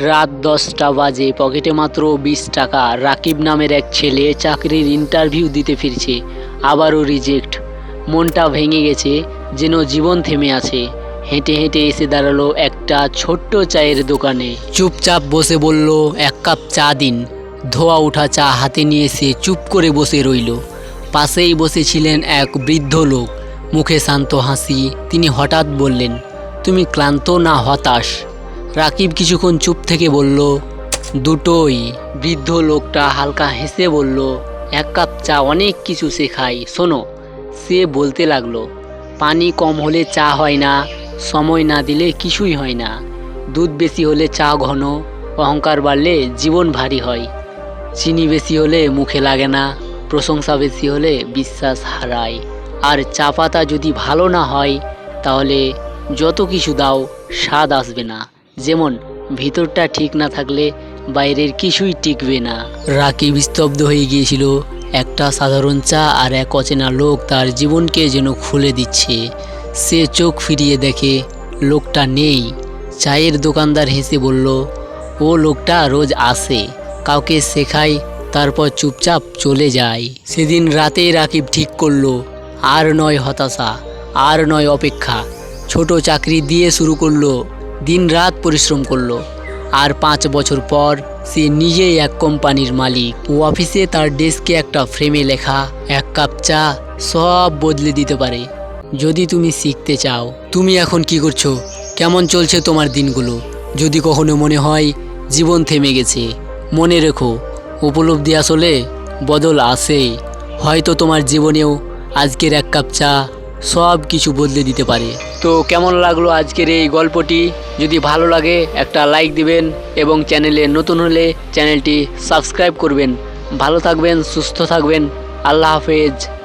রাত দশটা বাজে। পকেটে মাত্র বিশ টাকা। রাকিব নামের এক ছেলে চাকরির ইন্টারভিউ দিতে ফিরছে। আবারও রিজেক্ট মনটা ভেঙে গেছে, যেন জীবন থেমে আছে। হেঁটে হেঁটে এসে দাঁড়াল একটা ছোট্ট চায়ের দোকানে। চুপচাপ বসে বলল, এক কাপ চা দিন। ধোয়া ওঠা চা হাতে নিয়ে সে চুপ করে বসে রইল। পাশেই বসেছিলেন এক বৃদ্ধ লোক। মুখে শান্ত হাসি, তিনি হঠাৎ বললেন, তুমি ক্লান্ত না হতাশ? রাকিব কিছুক্ষণ চুপ থেকে বলল, দুটোই বৃদ্ধ লোকটা হালকা হেসে বলল, এক কাপ চা, অনেক কিছু শেখায় শোনো, সে বলতে লাগল, পানি কম হলে চা হয় না, সময় না দিলে কিছুই হয় না। দুধ বেশি হলে চা ঘন, অহংকার বাড়লে জীবন ভারী হয়। চিনি বেশি হলে মুখে লাগে না, প্রশংসা বেশি হলে বিশ্বাস হারায়। আর চা পাতা যদি ভালো না হয়, তাহলে যত কিছু দাও, স্বাদ আসবে না। যেমন, ভিতরটা ঠিক না থাকলে বাইরের কিছুই টিকবে না। রাকিব স্তব্ধ হয়ে গিয়েছিল। একটা সাধারণ চা আর এক অচেনা লোক তার জীবনকে যেন খুলে দিচ্ছে। সে চোখ ফিরিয়ে দেখে, লোকটা নেই। চায়ের দোকানদার হেসে বলল, ও লোকটা রোজ আসে। কাউকে শেখায় তারপর চুপচাপ চলে যায়। সেদিন রাতে রাকিব ঠিক করল, আর নয় হতাশা, আর নয় অপেক্ষা। ছোট চাকরি দিয়ে শুরু করল। দিন রাত পরিশ্রম করল। আর পাঁচ বছর পর সে নিজেই এক কোম্পানির মালিক। ও অফিসে তার ডেস্কে একটা ফ্রেমে লেখা, এক কাপ চা, সব বদলে দিতে পারে। যদি তুমি শিখতে চাও। তুমি এখন কি করছ? কেমন চলছে তোমার দিনগুলো? যদি কখনো মনে হয়, জীবন থেমে গেছে। মনে রেখো, উপলব্ধি আসলে বদল আসে। হয়তো তোমার জীবনেও আজকের এক কাপ চা সব কিছু বদলে দিতে পারে। তো কেমন লাগল আজকের এই গল্পটি? যদি ভালো লাগে, একটা লাইক দিবেন এবং চ্যানেলে নতুন হলে চ্যানেলটি সাবস্ক্রাইব করবেন। ভালো থাকবেন, সুস্থ থাকবেন। আল্লাহ হাফেজ।